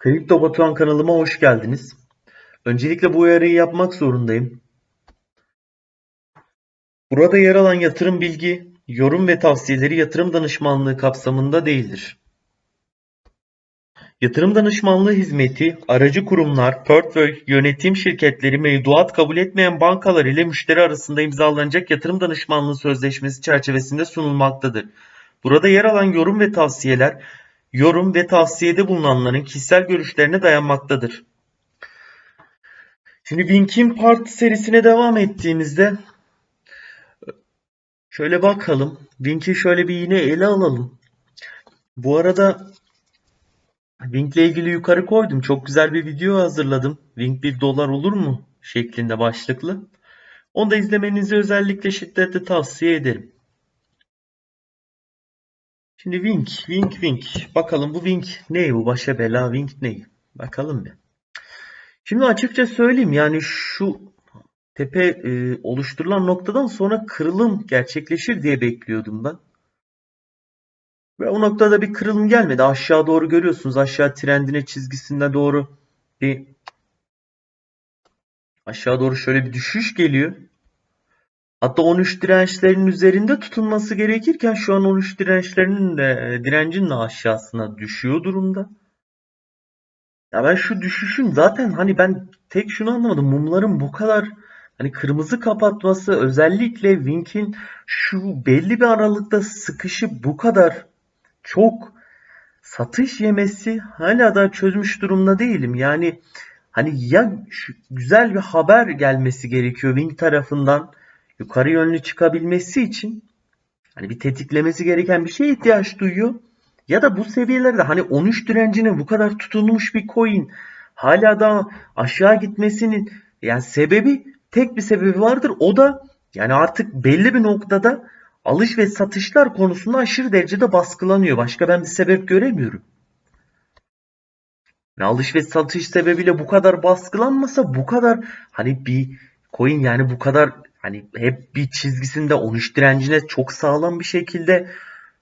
Kripto Batuhan kanalıma hoş geldiniz. Öncelikle bu uyarıyı yapmak zorundayım. Burada yer alan yatırım bilgi, yorum ve tavsiyeleri yatırım danışmanlığı kapsamında değildir. Yatırım danışmanlığı hizmeti, aracı kurumlar, portföy, yönetim şirketleri, mevduat kabul etmeyen bankalar ile müşteri arasında imzalanacak yatırım danışmanlığı sözleşmesi çerçevesinde sunulmaktadır. Burada yer alan yorum ve tavsiyeler, yorum ve tavsiyede bulunanların kişisel görüşlerine dayanmaktadır. Şimdi Linkin Park serisine devam ettiğimizde şöyle bakalım. Link'i şöyle bir yine ele alalım. Bu arada Wink ile ilgili yukarı koydum. Çok güzel bir video hazırladım. Wink bir dolar olur mu? şeklinde başlıklı. Onu da izlemenizi özellikle şiddetle tavsiye ederim. Şimdi Wink, Wink, Wink. Bakalım bu Wink ne? Bu başa bela Wink ne? Bakalım bir. Şimdi açıkça söyleyeyim yani şu tepe e, oluşturulan noktadan sonra kırılım gerçekleşir diye bekliyordum ben. Ve o noktada bir kırılım gelmedi. Aşağı doğru görüyorsunuz. Aşağı trendine çizgisinde doğru bir aşağı doğru şöyle bir düşüş geliyor. Hatta 13 dirençlerin üzerinde tutunması gerekirken şu an 13 dirençlerinin de direncin de aşağısına düşüyor durumda. Ya ben şu düşüşün zaten hani ben tek şunu anlamadım. Mumların bu kadar hani kırmızı kapatması özellikle Wink'in şu belli bir aralıkta sıkışı bu kadar çok satış yemesi hala da çözmüş durumda değilim. Yani hani ya şu güzel bir haber gelmesi gerekiyor Wink tarafından yukarı yönlü çıkabilmesi için hani bir tetiklemesi gereken bir şeye ihtiyaç duyuyor. Ya da bu seviyelerde hani 13 direncine bu kadar tutunmuş bir coin hala da aşağı gitmesinin yani sebebi tek bir sebebi vardır. O da yani artık belli bir noktada alış ve satışlar konusunda aşırı derecede baskılanıyor. Başka ben bir sebep göremiyorum. Yani alış ve satış sebebiyle bu kadar baskılanmasa bu kadar hani bir coin yani bu kadar hani hep bir çizgisinde 13 direncine çok sağlam bir şekilde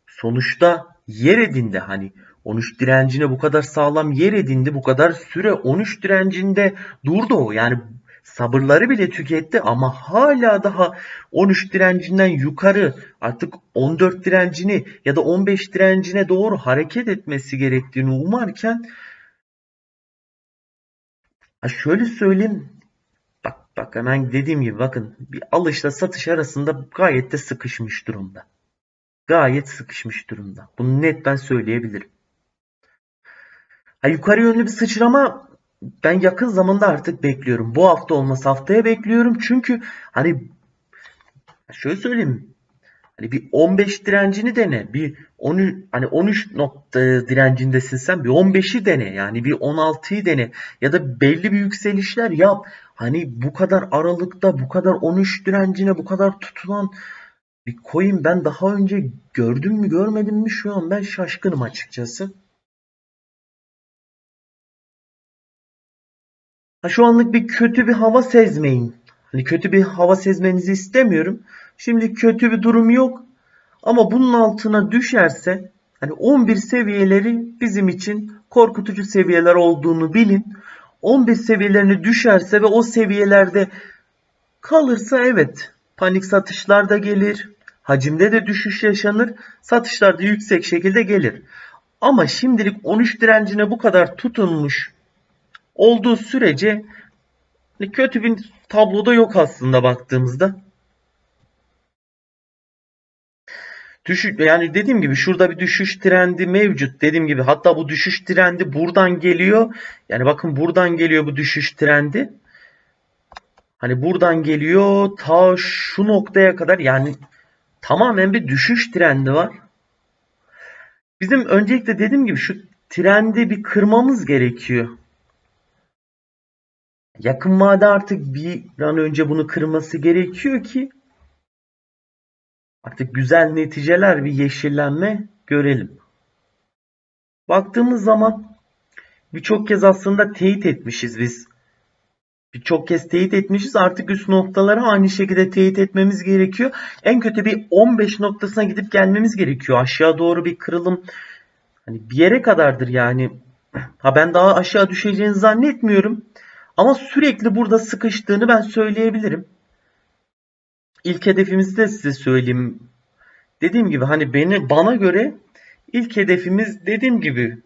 sonuçta yer edindi. Hani 13 direncine bu kadar sağlam yer edindi bu kadar süre 13 direncinde durdu. O yani sabırları bile tüketti ama hala daha 13 direncinden yukarı artık 14 direncini ya da 15 direncine doğru hareket etmesi gerektiğini umarken şöyle söyleyeyim bak hemen dediğim gibi bakın bir alışla satış arasında gayet de sıkışmış durumda. Gayet sıkışmış durumda. Bunu net ben söyleyebilirim. Ha, yukarı yönlü bir sıçrama ben yakın zamanda artık bekliyorum. Bu hafta olmasa haftaya bekliyorum. Çünkü hani şöyle söyleyeyim. Hani bir 15 direncini dene. Bir 10 hani 13 nokta direncindesin sen. Bir 15'i dene. Yani bir 16'yı dene. Ya da belli bir yükselişler yap. Hani bu kadar aralıkta bu kadar 13 direncine bu kadar tutulan bir coin ben daha önce gördüm mü görmedim mi şu an ben şaşkınım açıkçası. Ha, şu anlık bir kötü bir hava sezmeyin. Hani kötü bir hava sezmenizi istemiyorum. Şimdi kötü bir durum yok. Ama bunun altına düşerse hani 11 seviyeleri bizim için korkutucu seviyeler olduğunu bilin. 11 seviyelerini düşerse ve o seviyelerde kalırsa evet panik satışlar da gelir. Hacimde de düşüş yaşanır. Satışlar da yüksek şekilde gelir. Ama şimdilik 13 direncine bu kadar tutunmuş olduğu sürece hani kötü bir tabloda yok aslında baktığımızda. Düşüş, yani dediğim gibi şurada bir düşüş trendi mevcut. Dediğim gibi hatta bu düşüş trendi buradan geliyor. Yani bakın buradan geliyor bu düşüş trendi. Hani buradan geliyor ta şu noktaya kadar yani tamamen bir düşüş trendi var. Bizim öncelikle dediğim gibi şu trendi bir kırmamız gerekiyor. Yakın vade artık bir an önce bunu kırması gerekiyor ki artık güzel neticeler bir yeşillenme görelim. Baktığımız zaman birçok kez aslında teyit etmişiz biz. Birçok kez teyit etmişiz. Artık üst noktalara aynı şekilde teyit etmemiz gerekiyor. En kötü bir 15 noktasına gidip gelmemiz gerekiyor. Aşağı doğru bir kırılım hani bir yere kadardır yani Ha ben daha aşağı düşeceğini zannetmiyorum. Ama sürekli burada sıkıştığını ben söyleyebilirim. İlk hedefimizi de size söyleyeyim. Dediğim gibi hani beni bana göre ilk hedefimiz dediğim gibi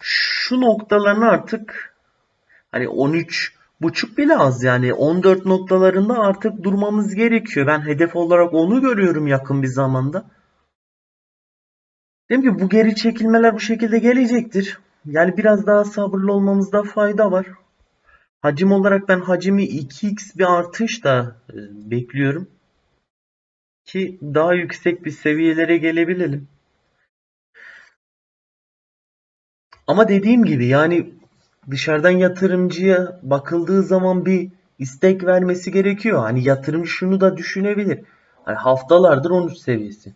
şu noktaların artık hani 13 buçuk bile az yani 14 noktalarında artık durmamız gerekiyor. Ben hedef olarak onu görüyorum yakın bir zamanda. Dedim ki bu geri çekilmeler bu şekilde gelecektir. Yani biraz daha sabırlı olmamızda fayda var. Hacim olarak ben hacimi 2x bir artış da e, bekliyorum. Ki daha yüksek bir seviyelere gelebilelim. Ama dediğim gibi yani dışarıdan yatırımcıya bakıldığı zaman bir istek vermesi gerekiyor. Hani yatırımcı şunu da düşünebilir. Hani haftalardır 13 seviyesi.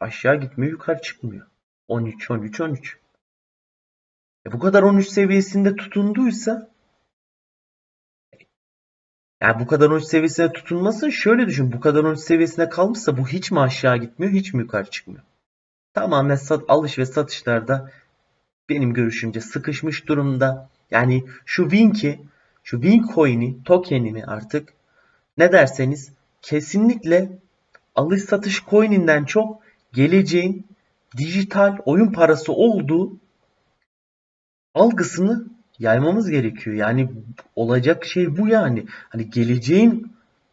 Aşağı gitmiyor, yukarı çıkmıyor. 13, 13, 13. E bu kadar 13 seviyesinde tutunduysa yani bu kadar 13 seviyesine tutunmasın şöyle düşün. Bu kadar 13 seviyesine kalmışsa bu hiç mi aşağı gitmiyor, hiç mi yukarı çıkmıyor? Tamamen sat, alış ve satışlarda benim görüşümce sıkışmış durumda. Yani şu Wink'i, şu Wink coin'i, token'ini artık ne derseniz kesinlikle alış satış coin'inden çok geleceğin dijital oyun parası olduğu algısını yaymamız gerekiyor. Yani olacak şey bu yani. Hani geleceğin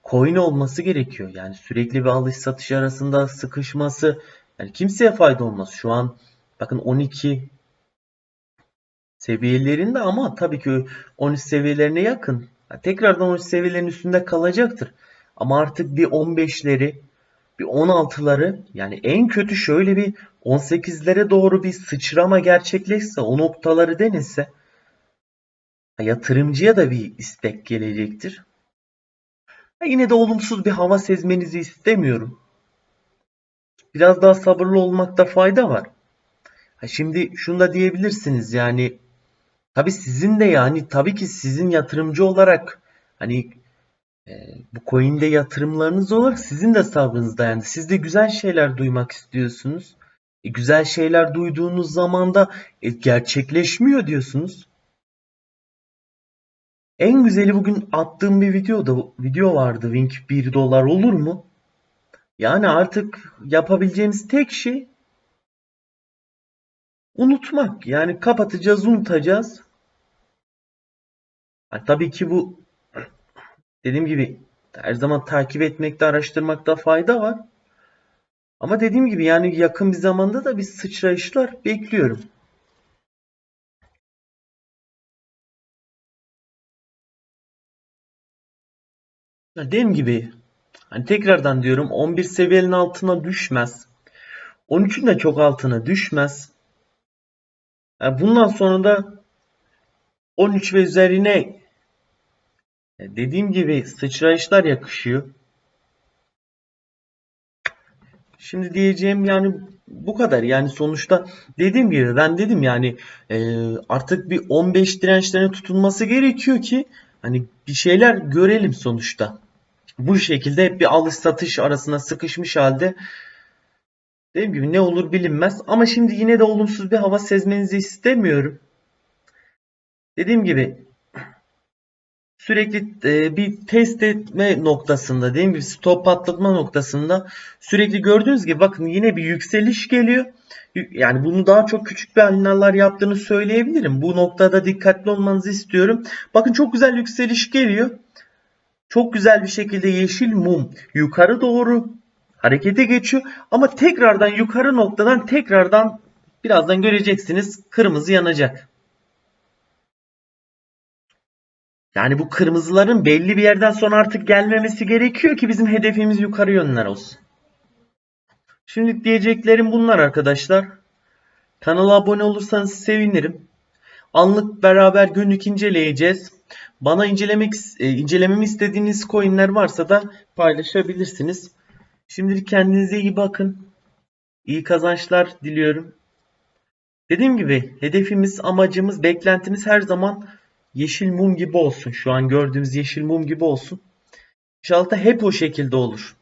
coin olması gerekiyor. Yani sürekli bir alış satış arasında sıkışması yani kimseye fayda olmaz. Şu an bakın 12 seviyelerinde ama tabii ki 13 seviyelerine yakın. Yani tekrardan 13 seviyelerin üstünde kalacaktır. Ama artık bir 15'leri bir 16'ları yani en kötü şöyle bir 18'lere doğru bir sıçrama gerçekleşse o noktaları denese yatırımcıya da bir istek gelecektir. Yine de olumsuz bir hava sezmenizi istemiyorum. Biraz daha sabırlı olmakta fayda var. Şimdi şunu da diyebilirsiniz yani tabi sizin de yani tabii ki sizin yatırımcı olarak hani e, bu coin'de yatırımlarınız olarak sizin de sabrınız dayandı. Siz de güzel şeyler duymak istiyorsunuz. E, güzel şeyler duyduğunuz zaman da e, gerçekleşmiyor diyorsunuz. En güzeli bugün attığım bir videoda video vardı. Wink 1 dolar olur mu? Yani artık yapabileceğimiz tek şey unutmak. Yani kapatacağız, unutacağız. Yani tabii ki bu dediğim gibi her zaman takip etmekte, araştırmakta fayda var. Ama dediğim gibi yani yakın bir zamanda da bir sıçrayışlar bekliyorum. Dediğim gibi hani tekrardan diyorum 11 seviyenin altına düşmez. 13'ün de çok altına düşmez. Yani bundan sonra da 13 ve üzerine dediğim gibi sıçrayışlar yakışıyor. Şimdi diyeceğim yani bu kadar. Yani sonuçta dediğim gibi ben dedim yani e, artık bir 15 dirençlerine tutulması gerekiyor ki hani bir şeyler görelim sonuçta. Bu şekilde hep bir alış satış arasına sıkışmış halde dediğim gibi ne olur bilinmez. Ama şimdi yine de olumsuz bir hava sezmenizi istemiyorum. Dediğim gibi sürekli e, bir test etme noktasında dediğim gibi stop patlatma noktasında sürekli gördüğünüz gibi bakın yine bir yükseliş geliyor. Yani bunu daha çok küçük bir alinalar yaptığını söyleyebilirim. Bu noktada dikkatli olmanızı istiyorum. Bakın çok güzel yükseliş geliyor. Çok güzel bir şekilde yeşil mum yukarı doğru harekete geçiyor. Ama tekrardan yukarı noktadan tekrardan birazdan göreceksiniz kırmızı yanacak. Yani bu kırmızıların belli bir yerden sonra artık gelmemesi gerekiyor ki bizim hedefimiz yukarı yönler olsun. Şimdi diyeceklerim bunlar arkadaşlar. Kanala abone olursanız sevinirim. Anlık beraber günlük inceleyeceğiz. Bana incelemek e, incelememi istediğiniz coinler varsa da paylaşabilirsiniz. Şimdilik kendinize iyi bakın. İyi kazançlar diliyorum. Dediğim gibi hedefimiz, amacımız, beklentimiz her zaman yeşil mum gibi olsun. Şu an gördüğümüz yeşil mum gibi olsun. İnşallah da hep o şekilde olur.